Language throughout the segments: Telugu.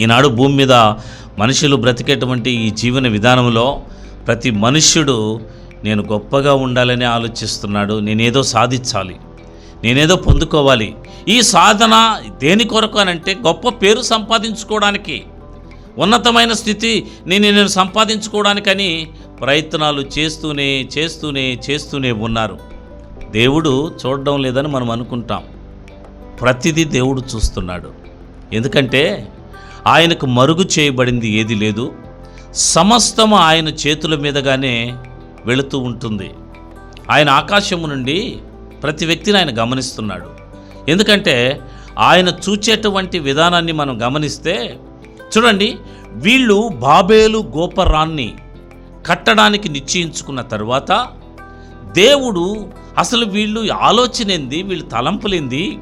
ఈనాడు భూమి మీద మనుషులు బ్రతికేటువంటి ఈ జీవన విధానంలో ప్రతి మనుష్యుడు నేను గొప్పగా ఉండాలని ఆలోచిస్తున్నాడు. నేనేదో సాధించాలి. నేనేదో పొందుకోవాలి. ఈ సాధన దేని కొరకు అనంటే గొప్ప పేరు సంపాదించుకోవడానికి. ఉన్నతమైన స్థితి నేను నేను సంపాదించుకోవడానికని ప్రయత్నాలు చేస్తూనే చేస్తూనే చేస్తూనే ఉన్నారు. దేవుడు చూడడం లేదని మనం అనుకుంటాం. ప్రతిదీ దేవుడు చూస్తున్నాడు. ఎందుకంటే ఆయనకు మరుగు చేయబడింది ఏది లేదు. సమస్తము ఆయన చేతుల మీదగానే వెళుతూ ఉంటుంది. ఆయన ఆకాశము నుండి ప్రతి వ్యక్తిని ఆయన గమనిస్తున్నాడు. ఎందుకంటే ఆయన చూచేటువంటి విధానాన్ని మనం గమనిస్తే చూడండి వీళ్ళు బాబేలు గోపరాన్ని కట్టడానికి నిశ్చయించుకున్న తర్వాత దేవుడు అసలు వీళ్ళు ఆలోచనేంది వీళ్ళు తలంపులేంది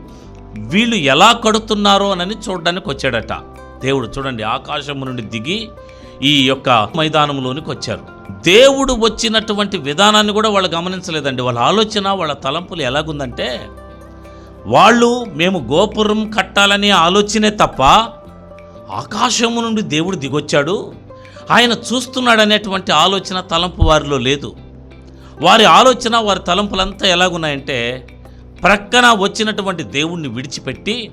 వీళ్ళు ఎలా కడుతున్నారో అని చూడడానికి వచ్చాడట. దేవుడు చూడండి ఆకాశము నుండి దిగి ఈ యొక్క మైదానంలోనికి వచ్చారు. దేవుడు వచ్చినటువంటి విధానాన్ని కూడా వాళ్ళు గమనించలేదండి. వాళ్ళ ఆలోచన వాళ్ళ తలంపులు ఎలాగుందంటే వాళ్ళు మేము గోపురం కట్టాలనే ఆలోచనే తప్ప ఆకాశము నుండి దేవుడు దిగొచ్చాడు. ఆయన చూస్తున్నాడు అనేటువంటి ఆలోచన తలంపు వారిలో లేదు. వారి ఆలోచన వారి తలంపులంతా ఎలాగున్నాయంటే ప్రక్కన వచ్చినటువంటి దేవుణ్ణి విడిచిపెట్టి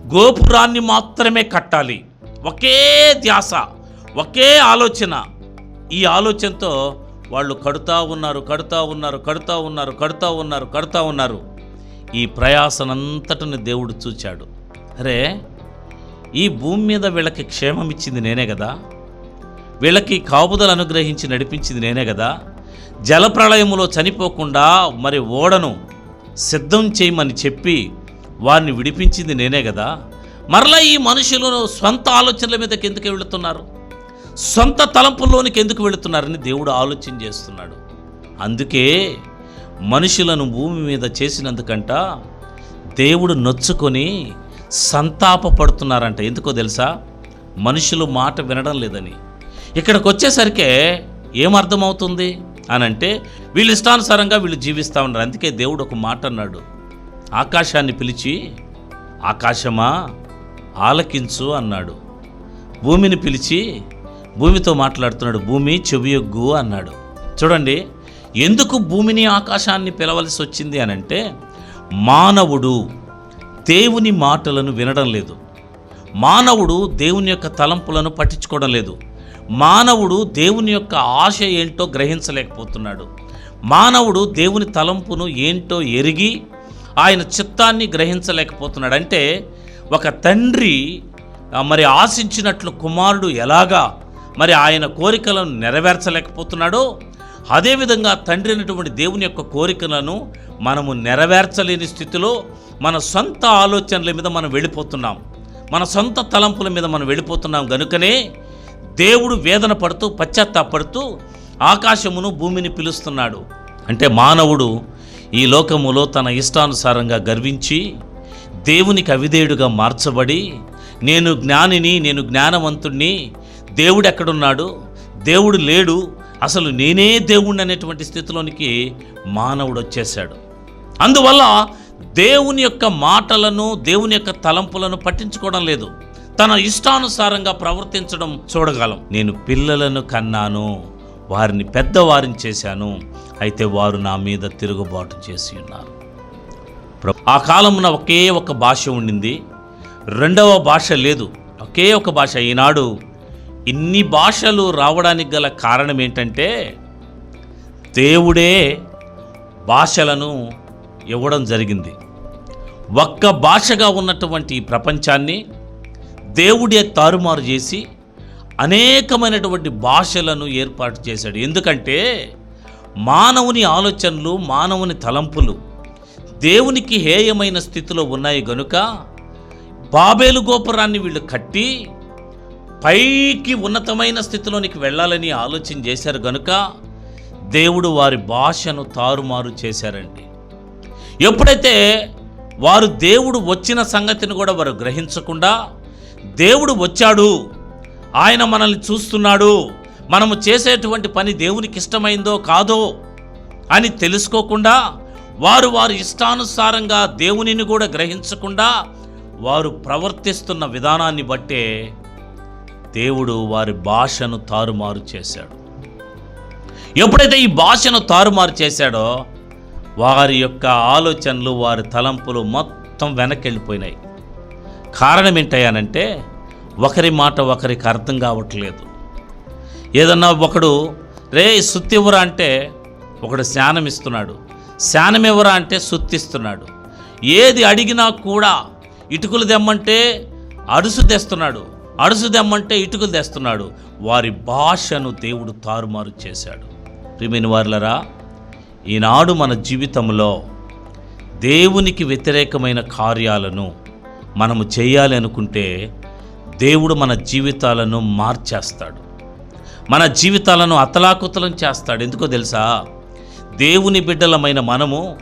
గోపురాన్ని మాత్రమే కట్టాలి. ఒకే ధ్యాస ఒకే ఆలోచన. ఈ ఆలోచనతో వాళ్ళు కడుతూ ఉన్నారు కడుతూ ఉన్నారు కడుతూ ఉన్నారు కడుతూ ఉన్నారు కడుతూ ఉన్నారు. ఈ ప్రయాసనంతటిని దేవుడు చూచాడు. అరే ఈ భూమి మీద వీళ్ళకి క్షేమం ఇచ్చింది నేనే కదా? వీళ్ళకి కాపుదలు అనుగ్రహించి నడిపించింది నేనే కదా? జలప్రళయములో చనిపోకుండా మరి ఓడను సిద్ధం చేయమని చెప్పి వారిని విడిపించింది నేనే కదా. మరలా ఈ మనుషులు సొంత ఆలోచనల మీదకి ఎందుకు వెళుతున్నారు. సొంత తలంపుల్లోనికి ఎందుకు వెళుతున్నారని దేవుడు ఆలోచన చేస్తున్నాడు. అందుకే మనుషులను భూమి మీద చేసినందుకంట దేవుడు నొచ్చుకొని సంతాపపడుతున్నారంట. ఎందుకో తెలుసా? మనుషులు మాట వినడం లేదని. ఇక్కడికి వచ్చేసరికే ఏమర్థమవుతుంది? అని అంటే వీళ్ళు ఇష్టానుసారంగా వీళ్ళు జీవిస్తూ ఉన్నారు. అందుకే దేవుడు ఒక మాట అన్నాడు. ఆకాశాన్ని పిలిచి ఆకాశమా ఆలకించు అన్నాడు. భూమిని పిలిచి భూమితో మాట్లాడుతున్నాడు భూమి చెవియొగ్గు అన్నాడు. చూడండి ఎందుకు భూమిని ఆకాశాన్ని పిలవలసి వచ్చింది అని అంటే మానవుడు దేవుని మాటలను వినడం లేదు. మానవుడు దేవుని యొక్క తలంపులను పట్టించుకోవడం లేదు. మానవుడు దేవుని యొక్క ఆశ ఏంటో గ్రహించలేకపోతున్నాడు. మానవుడు దేవుని తలంపును ఏంటో ఎరిగి ఆయన చిత్తాన్ని గ్రహించలేకపోతున్నాడు అంటే ఒక తండ్రి మరి ఆశించినట్లు కుమారుడు ఎలాగా మరి ఆయన కోరికలను నెరవేర్చలేకపోతున్నాడో అదేవిధంగా తండ్రి అయినటువంటి దేవుని యొక్క కోరికలను మనము నెరవేర్చలేని స్థితిలో మన సొంత ఆలోచనల మీద మనం వెళ్ళిపోతున్నాం. మన సొంత తలంపుల మీద మనం వెళ్ళిపోతున్నాం గనుకనే దేవుడు వేదన పడుతూ పశ్చాత్తాపడుతూ ఆకాశమును భూమిని పిలుస్తున్నాడు. అంటే మానవుడు ఈ లోకములో తన ఇష్టానుసారంగా గర్వించి దేవునికి అవిధేయుడుగా మార్చబడి నేను జ్ఞానిని నేను జ్ఞానవంతుణ్ణి దేవుడు ఎక్కడున్నాడు దేవుడు లేడు అసలు నేనే దేవుణ్ణి అనేటువంటి స్థితిలోనికి మానవుడు వచ్చేసాడు అందువల్ల దేవుని యొక్క మాటలను దేవుని యొక్క తలంపులను పట్టించుకోవడం లేదు. తన ఇష్టానుసారంగా ప్రవర్తించడం చూడగలం. నేను పిల్లలను కన్నాను. వారిని పెద్దవారిని చేశాను. అయితే వారు నా మీద తిరుగుబాటు చేసి ఉన్నారు. ఆ కాలమున ఒకే ఒక భాష ఉండింది. రెండవ భాష లేదు. ఒకే ఒక భాష. ఈనాడు ఇన్ని భాషలు రావడానికి గల కారణం ఏంటంటే దేవుడే భాషలను ఇవ్వడం జరిగింది. ఒక్క భాషగా ఉన్నటువంటి ఈ ప్రపంచాన్ని దేవుడే తారుమారు చేసి అనేకమైనటువంటి భాషలను ఏర్పాటు చేశాడు. ఎందుకంటే మానవుని ఆలోచనలు మానవుని తలంపులు దేవునికి హేయమైన స్థితిలో ఉన్నాయి గనుక బాబేలు గోపురాన్ని వీళ్ళు కట్టి పైకి ఉన్నతమైన స్థితిలోనికి వెళ్ళాలని ఆలోచన చేశారు గనుక దేవుడు వారి భాషను తారుమారు చేశారండి. ఎప్పుడైతే వారు దేవుడు వచ్చిన సంగతిని కూడా వారు గ్రహించకుండా దేవుడు వచ్చాడు ఆయన మనల్ని చూస్తున్నాడు. మనము చేసేటువంటి పని దేవునికి ఇష్టమైందో కాదో అని తెలుసుకోకుండా వారు వారి ఇష్టానుసారంగా దేవునిని కూడా గ్రహించకుండా వారు ప్రవర్తిస్తున్న విధానాన్ని బట్టే దేవుడు వారి భాషను తారుమారు చేశాడు. ఎప్పుడైతే ఈ భాషను తారుమారు చేశాడో వారి యొక్క ఆలోచనలు వారి తలంపులు మొత్తం వెనకెళ్ళిపోయినాయి కారణం ఏంటయ్యానంటే ఒకరి మాట ఒకరికి అర్థం కావట్లేదు. ఏదన్నా ఒకడు రే సుత్తివ్వరా అంటే ఒకడు స్నానం ఇస్తున్నాడు స్నానం ఇవ్వరా అంటే సుత్తిస్తున్నాడు. ఏది అడిగినా కూడా ఇటుకలు తెమ్మంటే అడుసు తెస్తున్నాడు. అడుసు తెమ్మంటే ఇటుకలు తెస్తున్నాడు. వారి భాషను దేవుడు తారుమారు చేశాడు. ప్రిమిని వార్లరా ఈనాడు మన జీవితంలో దేవునికి వ్యతిరేకమైన కార్యాలను మనము చేయాలి అనుకుంటే దేవుడు మన జీవితాలను మార్చేస్తాడు. మన జీవితాలను అతలాకుతలం చేస్తాడు. ఎందుకో తెలుసా? దేవుని బిడ్డలమైన మనము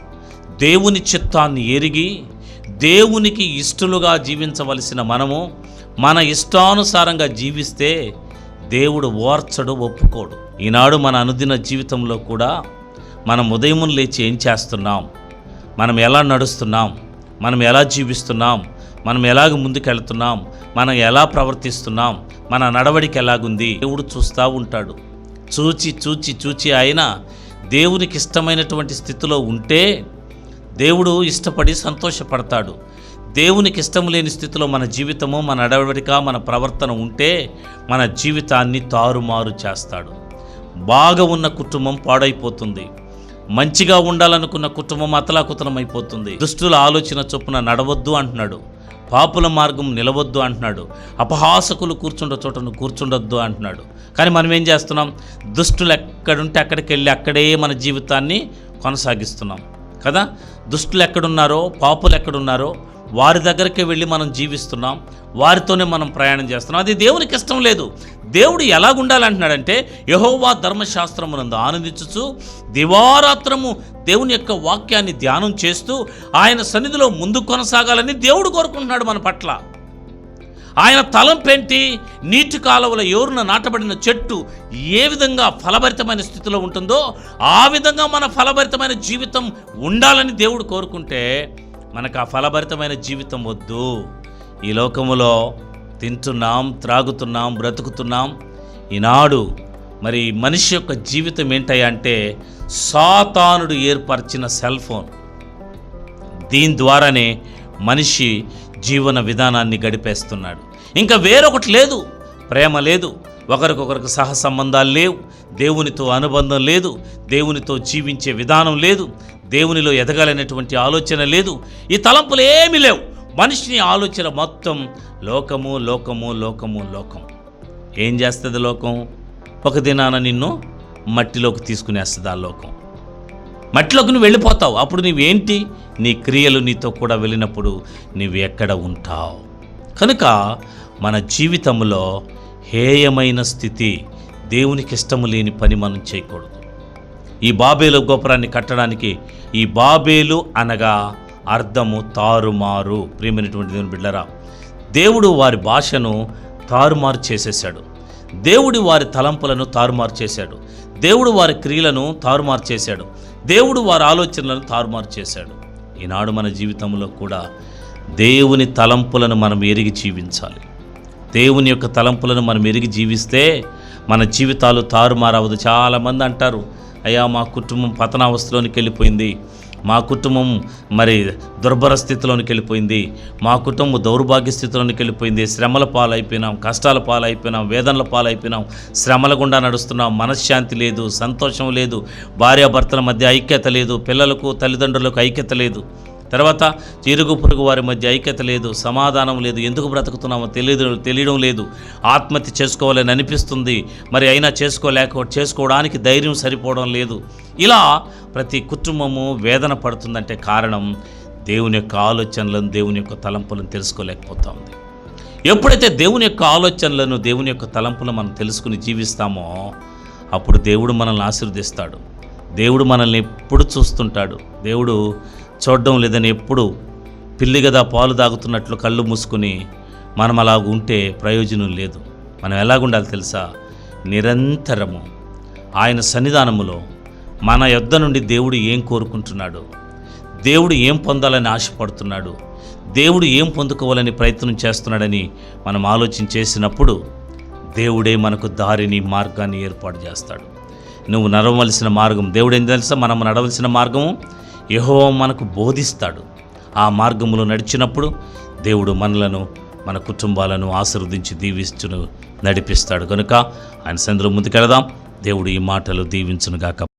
దేవుని చిత్తాన్ని ఎరిగి దేవునికి ఇష్టలుగా జీవించవలసిన మనము మన ఇష్టానుసారంగా జీవిస్తే దేవుడు ఓర్చడు ఒప్పుకోడు. ఈనాడు మన అనుదిన జీవితంలో కూడా మనం ఉదయం లేచి ఏం చేస్తున్నాం? మనం ఎలా నడుస్తున్నాం? మనం ఎలా జీవిస్తున్నాం? మనం ఎలాగ ముందుకెళ్తున్నాం? మనం ఎలా ప్రవర్తిస్తున్నాం? మన నడవడికి ఎలాగుంది? దేవుడు చూస్తూ ఉంటాడు. చూచి చూచి చూచి ఆయన దేవునికి ఇష్టమైనటువంటి స్థితిలో ఉంటే దేవుడు ఇష్టపడి సంతోషపడతాడు. దేవునికి ఇష్టం లేని స్థితిలో మన జీవితము మన నడవడిక మన ప్రవర్తన ఉంటే మన జీవితాన్ని తారుమారు చేస్తాడు. బాగా ఉన్న కుటుంబం పాడైపోతుంది. మంచిగా ఉండాలనుకున్న కుటుంబం అతలాకుతలం అయిపోతుంది దుష్టుల ఆలోచన చొప్పున నడవద్దు అంటున్నాడు. పాపుల మార్గం నిలవద్దు అంటున్నాడు. అపహాసకులు కూర్చుండ చోటను కూర్చుండొద్దు అంటున్నాడు. కానీ మనం ఏం చేస్తున్నాం? దుష్టులు ఎక్కడుంటే అక్కడికి వెళ్ళి అక్కడే మన జీవితాన్ని కొనసాగిస్తున్నాం. కదా? దుష్టులు ఎక్కడున్నారో పాపులు ఎక్కడున్నారో వారి దగ్గరికి వెళ్ళి మనం జీవిస్తున్నాం. వారితోనే మనం ప్రయాణం చేస్తున్నాం. అది దేవునికి ఇష్టం లేదు. దేవుడు ఎలాగుండాలంటున్నాడంటే యహోవా ధర్మశాస్త్రమునందు ఆనందించుచు దివారాత్రము దేవుని యొక్క వాక్యాన్ని ధ్యానం చేస్తూ ఆయన సన్నిధిలో ముందు కొనసాగాలని దేవుడు కోరుకుంటున్నాడు మన పట్ల. ఆయన తలంపేంటి నీటి కాలువల ఎవరున నాటబడిన చెట్టు ఏ విధంగా ఫలభరితమైన స్థితిలో ఉంటుందో ఆ విధంగా మన ఫలభరితమైన జీవితం ఉండాలని దేవుడు కోరుకుంటే మనకు ఆ ఫలభరితమైన జీవితం వద్దు. ఈ లోకములో తింటున్నాం త్రాగుతున్నాం బ్రతుకుతున్నాం. ఈనాడు మరి మనిషి యొక్క జీవితం ఏంటంటే అంటే సాతానుడు ఏర్పరిచిన సెల్ ఫోన్. దీని ద్వారానే మనిషి జీవన విధానాన్ని గడిపేస్తున్నాడు. ఇంకా వేరొకటి లేదు. ప్రేమ లేదు. ఒకరికొకరికి సహ సంబంధాలు లేవు. దేవునితో అనుబంధం లేదు. దేవునితో జీవించే విధానం లేదు. దేవునిలో ఎదగాలనేటువంటి ఆలోచన లేదు. ఈ తలంపులు ఏమీ లేవు. మనిషిని ఆలోచన మొత్తం లోకము లోకము లోకము లోకం. ఏం చేస్తుంది లోకం? ఒక దినాన నిన్ను మట్టిలోకి తీసుకునేస్తుంది ఆ లోకం. మట్టిలోకి నువ్వు వెళ్ళిపోతావు. అప్పుడు నీవేంటి నీ క్రియలు నీతో కూడా వెళ్ళినప్పుడు నువ్వు ఎక్కడ ఉంటావు? కనుక మన జీవితంలో హేయమైన స్థితి దేవునికి ఇష్టము లేని పని మనం చేయకూడదు. ఈ బాబేలు గోపురాన్ని కట్టడానికి ఈ బాబేలు అనగా అర్థము తారుమారు. ప్రియమైనటువంటి దేవుని బిడ్డరా దేవుడు వారి భాషను తారుమారు చేసేసాడు దేవుడు వారి తలంపులను తారుమారు చేశాడు. దేవుడు వారి క్రియలను తారుమారు చేశాడు. దేవుడు వారి ఆలోచనలను తారుమారు చేశాడు. ఈనాడు మన జీవితంలో కూడా దేవుని తలంపులను మనం ఎరిగి జీవించాలి. దేవుని యొక్క తలంపులను మనం ఎరిగి జీవిస్తే మన జీవితాలు తారుమారవదు. చాలామంది అంటారు అయ్యా మా కుటుంబం పతనావస్థలోనికి వెళ్ళిపోయింది. మా కుటుంబం మరి దుర్భర స్థితిలోనికి వెళ్ళిపోయింది. మా కుటుంబం దౌర్భాగ్య స్థితిలోనికి వెళ్ళిపోయింది. శ్రమల పాలైపోయినాం కష్టాల పాలైపోయినాం వేదనల పాలైపోయినాం. శ్రమల గుండా నడుస్తున్నాం. మనశ్శాంతి లేదు సంతోషం లేదు. భార్యాభర్తల మధ్య ఐక్యత లేదు. పిల్లలకు తల్లిదండ్రులకు ఐక్యత లేదు. తర్వాత చిరుగు పొరుగు వారి మధ్య ఐక్యత లేదు సమాధానం లేదు ఎందుకు బ్రతుకుతున్నామో తెలియదు తెలియడం లేదు. ఆత్మహత్య చేసుకోవాలని అనిపిస్తుంది. మరి అయినా చేసుకోలేక చేసుకోవడానికి ధైర్యం సరిపోవడం లేదు. ఇలా ప్రతి కుటుంబము వేదన పడుతుందంటే కారణం దేవుని యొక్క ఆలోచనలను దేవుని యొక్క తలంపులను తెలుసుకోలేకపోతా ఉంది ఎప్పుడైతే దేవుని యొక్క ఆలోచనలను దేవుని యొక్క తలంపులను మనం తెలుసుకుని జీవిస్తామో అప్పుడు దేవుడు మనల్ని ఆశీర్వదిస్తాడు. దేవుడు మనల్ని ఎప్పుడు చూస్తుంటాడు. దేవుడు చూడడం లేదని ఎప్పుడు పిల్లి గదా పాలు తాగుతున్నట్లు కళ్ళు మూసుకుని మనం అలాగ ఉంటే ప్రయోజనం లేదు. మనం ఎలాగుండాలి తెలుసా? నిరంతరము. ఆయన సన్నిధానములో మన యొద్ద నుండి దేవుడు ఏం కోరుకుంటున్నాడు? దేవుడు ఏం పొందాలని ఆశపడుతున్నాడు? దేవుడు ఏం పొందుకోవాలని ప్రయత్నం చేస్తున్నాడని మనం ఆలోచన చేసినప్పుడు దేవుడే మనకు దారిని మార్గాన్ని ఏర్పాటు చేస్తాడు. నువ్వు నడవలసిన మార్గం దేవుడు ఏం తెలుసా? మనం నడవలసిన మార్గము యహో మనకు బోధిస్తాడు. ఆ మార్గములో నడిచినప్పుడు దేవుడు మనలను మన కుటుంబాలను ఆశీర్వదించి దీవిస్తును నడిపిస్తాడు. కనుక ఆయన సందులో ముందుకెళదాం. దేవుడు ఈ మాటలు దీవించునుగాక.